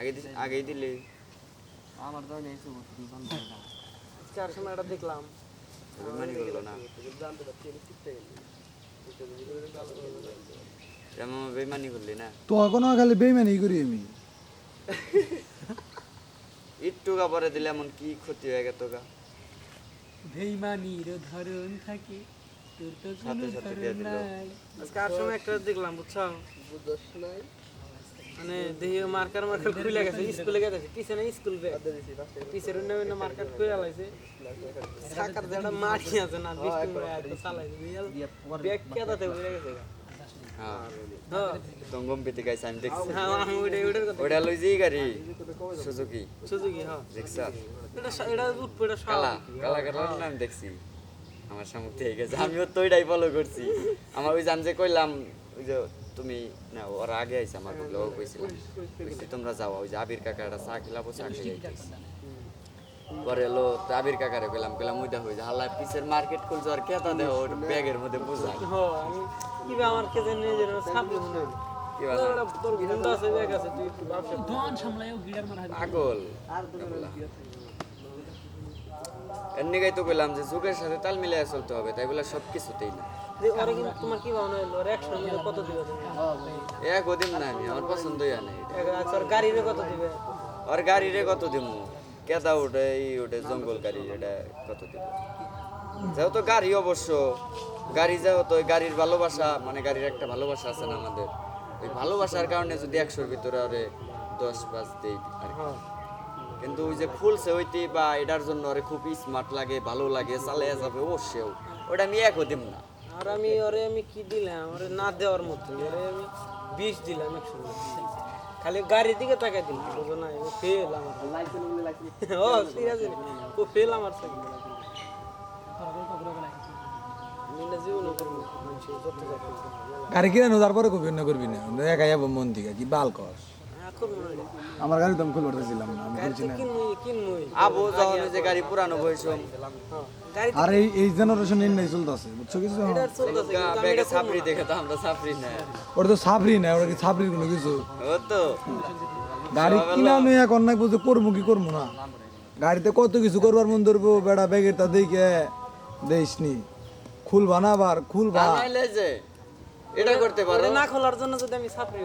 আগে দি- আগেই দিলে। আমার তো নেই চার সময় এটা দেখলাম। বেমানি করল না। জানতে পারছি বেমানি করলি না? তো এখনও খালি বেইমানি করি আমি। গা পরে দিলে এমন কি ক্ষতি হয়ে গেত গা? বেইমানির ধরন থাকে তোর তো সাথে কোনো সাথে ধরন নাই। আজকে আর সময় একটা দেখলাম বুঝছ? বুঝছ নাই। মানে দেহি মার্কার মার্কার খুলে গেছে স্কুলে গেছে পিছনে স্কুল ব্যাগ পিছের অন্য অন্য মার্কার খুলে লাইছে সাকার যেটা মাটি আছে না বৃষ্টি চালাইছে ব্যাগ কেদাতে উড়ে গেছে। হ্যাঁ। হ্যাঁ তঙ্গম পেতে গাইছে আমি দেখছি। হ্যাঁ ওটা লই যেই গাড়ি। সুজুকি। সুজুকি হ্যাঁ। দেখছা? এটা এটা উঠবো এটা কালা কালা কালার আমি দেখছি। আমার সামনে থেকে গেছে আমিও তো ওইটাই ফলো করছি। আমার ওই জান যে কইলাম ওই যে তুমি না ওরা আগে আইছে আমার বলে ও কইছিলাম কইছি তোমরা যাও ওই যে আবির কাকা একটা চা খিলাবো চা খেয়ে যাইতেছি পরে এলো তো আবির কাকারে কইলাম কইলাম ওইটা হয়ে যায় হাল্লা পিসের মার্কেট খুলছে আর কেতা দেহ ওর ব্যাগের মধ্যে বোঝা কিবা আমার সামনে মনে কি সামলায়ও গিড়ার মারা পাগল। তো কইলাম যে যুগের সাথে তাল মিলিয়ে চলতে হবে তাই বলে সব কিছুতেই না। যে কিন্তু তোমার কি ভাবনা হইল? ওরা একশোর কত দিবে এক ওদিন না আমি আমার পছন্দই হয় না এটা। এক আচ্ছা ওর গাড়িরে কত দিবে? আর গাড়ি কত দিমু? কেদা উঠে এই উঠে জঙ্গল গাড়ি এটা কত দিব? যেহেতু গাড়ি অবশ্য গাড়ি যেহেতু ওই গাড়ির ভালোবাসা মানে গাড়ির একটা ভালোবাসা আছে না আমাদের ওই ভালোবাসার কারণে যদি একশোর ভিতরে আরে দশ পাঁচ দেই আর কি। কিন্তু ওই যে ফুলছে ওইটি বা এটার জন্য ওরে খুব স্মার্ট লাগে ভালো লাগে চালিয়ে যাবে অবশ্যই। ওটা আমি একও দিম না। আর আমি ওরে আমি কি দিলাম? ওরে না দেওয়ার মতো ওরে আমি বিষ দিলাম একশো খালি গাড়ির দিকে তাকাই দিলাম বুঝো না ও ফেল আমার। ও সিরিয়াস ও ফেল আমার করব। গাড়ি কিনে নো পরে কবি না করবি না। একা যাব মন থেকে কি বাল হয় আমার গাড়ি আমি খুলে উঠতেছিলাম না আমি কিনবই কিনবই আবু যখন যে গাড়ি পুরানো বয়স হ্যাঁ আর এই এই জেনারেশন এর নাই চলতেছে বুঝছ কিছু? ব্যাগে সাপড়ি দেখে তো আমরা সাপড়ি না। ওটা তো সাবরি না ওটা কি সাবরির কোনো কিছু? ও তো। গাড়ি কিনা নই এখন না বুঝতে করব কি করব না? গাড়িতে কত কিছু করবার মন ধরবো বেড়া ব্যাগের তা দেখে দেশ নি খুলবা না আবার খুলবা। এটা করতে পারো। না খোলার জন্য যদি আমি ছাত্রী